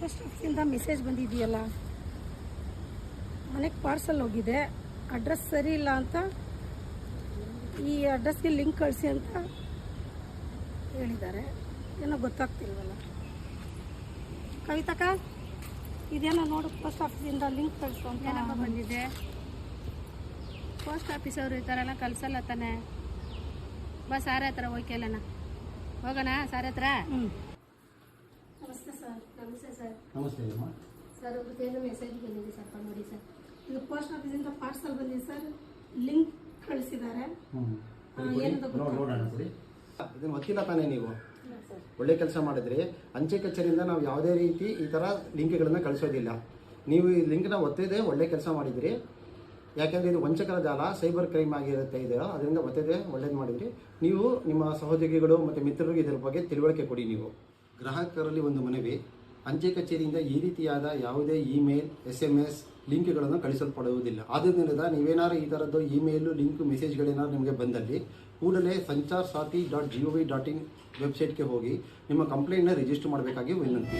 Post ಆಫೀಸಿಂದ message ಬಂದಿದೆಯಲ್ಲ? ಮನೆಗೆ ಪಾರ್ಸಲ್ ಹೋಗಿದೆ. ಅಡ್ರೆಸ್ ಸರಿ ಇಲ್ಲ ಅಂತ ಈ ಅಡ್ರೆಸ್ಗೆ ಲಿಂಕ್ ಕಳಿಸಿ ಅಂತ ಹೇಳಿದ್ದಾರೆ. ಏನೋ ಗೊತ್ತಾಗ್ತಿಲ್ವಲ್ಲ? ಕವಿತಕ್ಕ? ಇದೇನೋ ನೋಡು ಪೋಸ್ಟ್ ಆಫೀಸಿಂದ ಲಿಂಕ್ ಕಳಿಸು ಅಂತ. ಏನಪ್ಪ ಬಂದಿದೆ. ಪೋಸ್ಟ್ ಆಫೀಸ್ ಅವರು ಈ ಥರ ಎಲ್ಲ ಕಳ್ಸಲ್ಲ ತಾನೆ? ಬಾ ಸಾರೆ ಹತ್ರ ಹೋಯ್ಕೆಲ್ಲನ ಹೋಗೋಣ ಸಾರೆ ಹತ್ರ? ಹ್ಞೂ ನಮಸ್ತೆ ಸರ್ ನಮಸ್ತೆ ಸರ್. ನಮಸ್ತೆ ಅಮ್ಮ. ಸರ್ ಏನೋ ಮೆಸೇಜ್ ಬಂದಿದೆ ಸ್ವಲ್ಪ ನೋಡಿ ಸರ್. ಇದು ಪೋಸ್ಟ್ ಆಫೀಸಿಂದ ಪಾರ್ಸಲ್ ಬಂದಿದೆ ಸರ್. ಲಿಂಕ್ ಕಳಿಸಿದ್ದಾರೆ. ಏನದು ಗೊತ್ತಿಲ್ಲ ತಾನೇ ನೀವು? ಒಳ್ಳೆ ಕೆಲಸ ಮಾಡಿದ್ರಿ ಅಂಚೆ ಕಚೇರಿಯಿಂದ ನಾವು ಯಾವುದೇ ರೀತಿ ಈ ಥರ ಲಿಂಕ್ಗಳನ್ನು ಕಳಿಸೋದಿಲ್ಲ. ನೀವು ಈ ಲಿಂಕ್ನ ಒತ್ತಿದೆ, ಒಳ್ಳೆ ಕೆಲಸ ಮಾಡಿದ್ರಿ. ಯಾಕೆಂದರೆ ಇದು ವಂಚಕರ ಜಾಲ, ಸೈಬರ್ ಕ್ರೈಮ್ ಆಗಿರುತ್ತೆ ಇದು. ಅದರಿಂದ ಒತ್ತದೆ, ಒಳ್ಳೇದು ಮಾಡಿದ್ರಿ. ನೀವು ನಿಮ್ಮ ಸಹೋದ್ಯೋಗಿಗಳು ಮತ್ತು ಮಿತ್ರರಿಗೆ ಇದರ ಬಗ್ಗೆ ತಿಳುವಳಿಕೆ ಕೊಡಿ ನೀವು. ಗ್ರಾಹಕರಲ್ಲಿ ಒಂದು ಮನವಿ. ಅಂಚೆ ಕಚೇರಿಯಿಂದ ಈ ರೀತಿಯಾದ ಯಾವುದೇ ಇಮೇಲ್ ಎಸ್ ಎಂ ಎಸ್ ಲಿಂಕ್ಗಳನ್ನು ಕಳಿಸಲ್ಪಡುವುದಿಲ್ಲ. ಆದ್ದರಿಂದ ನೀವೇನಾದ್ರು ಈ ಥರದ್ದು ಇಮೇಲು, ಲಿಂಕ್, ಮೆಸೇಜ್ಗಳೇನಾದ್ರು ನಿಮಗೆ ಬಂದಲ್ಲಿ ಕೂಡಲೇ Sanchar Saathi dot G O V dot in ವೆಬ್ಸೈಟ್ಗೆ ಹೋಗಿ ನಿಮ್ಮ ಕಂಪ್ಲೇಂಟ್ನ ರಿಜಿಸ್ಟರ್ ಮಾಡಬೇಕಾಗಿ ವಿನಂತಿ.